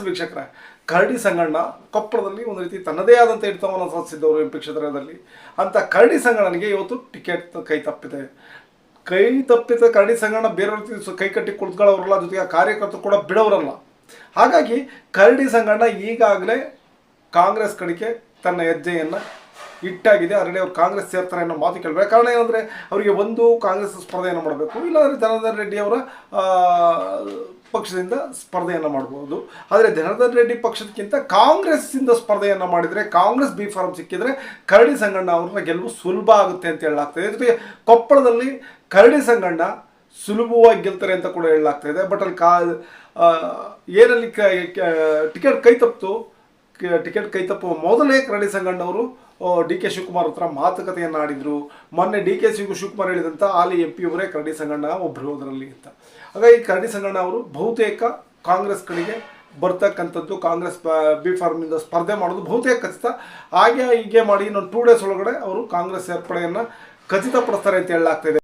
S ವೀಕ್ಷಕರೇ, ಕರಡಿ ಸಂಗಣ್ಣ ಕೊಪ್ಪಳದಲ್ಲಿ ಒಂದು ರೀತಿ ತನ್ನದೇ ಆದಂಥ ಹಿಡಿತವನ್ನು ಸಾಧಿಸಿದ್ದವರು ಎಂ ಪಿ ಕ್ಷೇತ್ರದಲ್ಲಿ. ಅಂತ ಕರಡಿ ಸಂಗಣ್ಣನಿಗೆ ಇವತ್ತು ಟಿಕೆಟ್ ಕೈ ತಪ್ಪಿದೆ. ಕೈ ತಪ್ಪಿದ ಕರಡಿ ಸಂಗಣ್ಣ ಬೇರೆ ರೀತಿ ಕೈ ಕಟ್ಟಿ ಕುಳಿತುಕೊಳ್ಳೋರಲ್ಲ, ಜೊತೆಗೆ ಕಾರ್ಯಕರ್ತರು ಕೂಡ ಬಿಡೋರಲ್ಲ. ಹಾಗಾಗಿ ಕರಡಿ ಸಂಗಣ್ಣ ಈಗಾಗಲೇ ಕಾಂಗ್ರೆಸ್ ಕಡೆಗೆ ತನ್ನ ಹೆಜ್ಜೆಯನ್ನು ಇಟ್ಟಾಗಿದೆ ಅದರಲ್ಲಿ ಅವ್ರು ಕಾಂಗ್ರೆಸ್ ಸೇರ್ತಾರೆ ಅನ್ನೋ ಮಾತು ಕೇಳಬೇಕು. ಕಾರಣ ಏನಂದರೆ ಅವರಿಗೆ ಒಂದು ಕಾಂಗ್ರೆಸ್ ಸ್ಪರ್ಧೆಯನ್ನು ಮಾಡಬೇಕು. ಇಲ್ಲಾಂದರೆ ಜನಾರ್ದನ್ ರೆಡ್ಡಿ ಅವರ ಪಕ್ಷದಿಂದ ಸ್ಪರ್ಧೆಯನ್ನು ಮಾಡ್ಬೋದು. ಆದರೆ ಜನಾರ್ದನ್ ರೆಡ್ಡಿ ಪಕ್ಷಕ್ಕಿಂತ ಕಾಂಗ್ರೆಸ್ಸಿಂದ ಸ್ಪರ್ಧೆಯನ್ನು ಮಾಡಿದರೆ, ಕಾಂಗ್ರೆಸ್ ಬಿ ಫಾರ್ಮ್ ಸಿಕ್ಕಿದರೆ ಕರಡಿ ಸಂಗಣ್ಣ ಅವ್ರನ್ನ ಗೆಲುವು ಸುಲಭ ಆಗುತ್ತೆ ಅಂತ ಹೇಳಲಾಗ್ತದೆ. ಜೊತೆಗೆ ಕೊಪ್ಪಳದಲ್ಲಿ ಕರಡಿ ಸಂಗಣ್ಣ ಸುಲಭವಾಗಿ ಗೆಲ್ತಾರೆ ಅಂತ ಕೂಡ ಹೇಳಲಾಗ್ತಾ ಇದೆ ಬಟ್ ಅಲ್ಲಿ ಕಾ ಏನಲ್ಲಿ ಟಿಕೆಟ್ ಕೈ ತಪ್ಪಿತು. ಟಿಕೆಟ್ ಕೈ ತಪ್ಪುವ ಮೊದಲೇ ಕರಡಿ ಸಂಗಣ್ಣವರು ಡಿ ಕೆ ಶಿವಕುಮಾರ್ ಹತ್ರ ಮಾತುಕತೆಯನ್ನು ಆಡಿದ್ರು. ಮೊನ್ನೆ ಡಿ ಕೆ ಶಿವ ಶಿವಕುಮಾರ್ ಹೇಳಿದಂಥ ಹಾಲಿ ಎಂ ಪಿ ಅವರೇ ಕರಡಿ ಸಂಗಣ್ಣ ಒಬ್ಬರು ಅದರಲ್ಲಿ ಅಂತ ಹಾಗಾಗಿ ಕರಡಿ ಸಂಗಣ್ಣ ಅವರು ಬಹುತೇಕ ಕಾಂಗ್ರೆಸ್ ಕಡೆಗೆ ಬರ್ತಕ್ಕಂಥದ್ದು, ಕಾಂಗ್ರೆಸ್ ಬಿ ಫಾರ್ಮಿಂದ ಸ್ಪರ್ಧೆ ಮಾಡೋದು ಬಹುತೇಕ ಖಚಿತ. ಹಾಗೆ ಹೀಗೆ ಮಾಡಿ ಇನ್ನೊಂದು ಟೂ ಡೇಸ್ ಒಳಗಡೆ ಅವರು ಕಾಂಗ್ರೆಸ್ ಸೇರ್ಪಡೆಯನ್ನು ಖಚಿತಪಡಿಸ್ತಾರೆ ಅಂತ ಹೇಳಲಾಗ್ತಾ